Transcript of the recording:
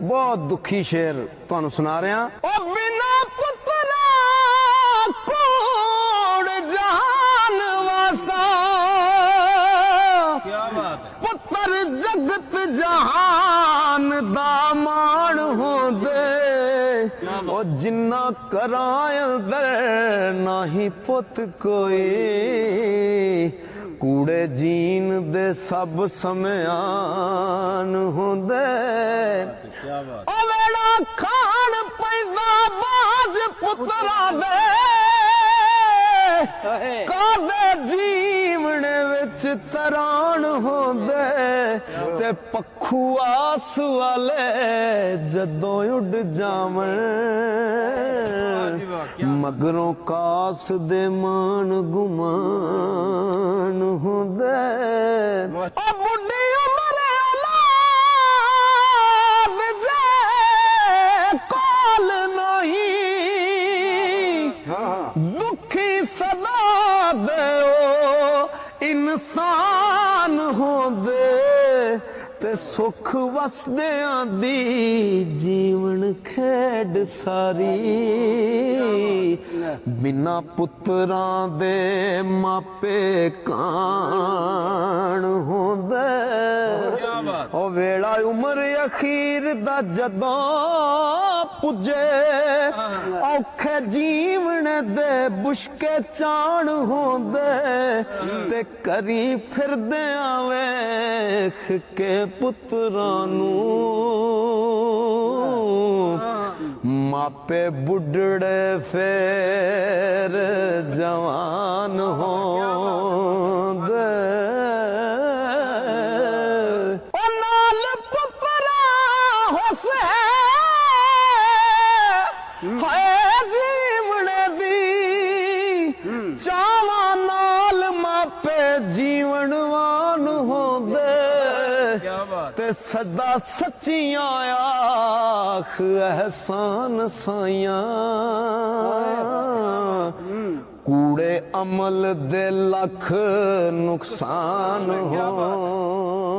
ਬਹੁਤ ਦੁਖੀ ਸ਼ੇਰ ਤੁਹਾਨੂੰ ਸੁਣਾ ਰਿਹਾ। ਉਹ ਬਿਨਾ ਪੁੱਤਰਾ ਕੋੜ ਜਹਾਨ ਵਾਸਾ? ਕੀ ਬਾਤ ਹੈ। ਪੁੱਤਰ ਜਗਤ ਜਹਾਨ ਦਾ ਮਾਣ ਹੁੰਦੇ ਉਹ ਜਿੰਨਾ ਕਰਾਂ ਅੰਦਰ ਨਹੀਂ ਪੁੱਤ ਕੋਈ। ਕੂੜੇ ਜੀਨ ਦੇ ਸਭ ਸਮਿਆਨ ਖਾਣ ਪੈਂਦਾ ਬਾਜ ਪੁੱਤਰਾਂ ਦੇ। ਕਾਦੇ ਜੀਵਨ ਵਿੱਚ ਤਰਾਣ ਹੁੰਦੇ? ਤੇ ਪੱਖੂ ਆਸ ਵਾਲੇ ਜਦੋਂ ਉੱਡ ਜਾਵਣ। ਮਗਰੋਂ ਕਾਸ ਦੇ ਮਾਨ ਗੁਮਾਨ ਹੁੰਦੇ। ਉਹ ਬੁੱਢੀ ਉਮਰ ਸਦਾ ਦਿਓ, ਇਨਸਾਨ ਹੁੰਦੇ ਤੇ ਸੁਖ ਵਸਦਿਆਂ ਦੀ ਜੀਵਨ ਖੇਡ ਸਾਰੀ। ਬਿਨਾ ਪੁੱਤਰਾਂ ਦੇ ਮਾਪੇ ਕਾਂ ਉਮਰ ਅਖੀਰ ਦਾ ਜਦੋਂ ਪੁੱਜੇ ਔਖੇ ਜੀਵਨ ਦੇ ਬੁਸ਼ਕੇ ਚਾਣ ਹੁੰਦੇ ਤੇ ਕਰੀ ਫਿਰਦਿਆਂ ਵੇਖ ਕੇ ਪੁੱਤਰਾਂ ਨੂੰ। ਮਾਪੇ ਬੁੱਢੜੇ ਫੇਰ ਜਵਾਨ ਹੁੰਦੇ ਹਾਏ ਜੀਵਨ ਦੀ ਚਾਵਾਂ ਨਾਲ ਮਾਪੇ ਜੀਵਨਵਾਨ ਬਾਤ। ਤੇ ਸਦਾ ਸੱਚੀਆਂ ਆਖ ਅਹਿਸਾਨ ਸਾਈਆਂ। ਕੂੜੇ ਅਮਲ ਦੇ ਲੱਖ ਨੁਕਸਾਨ ਹੁੰਦੇ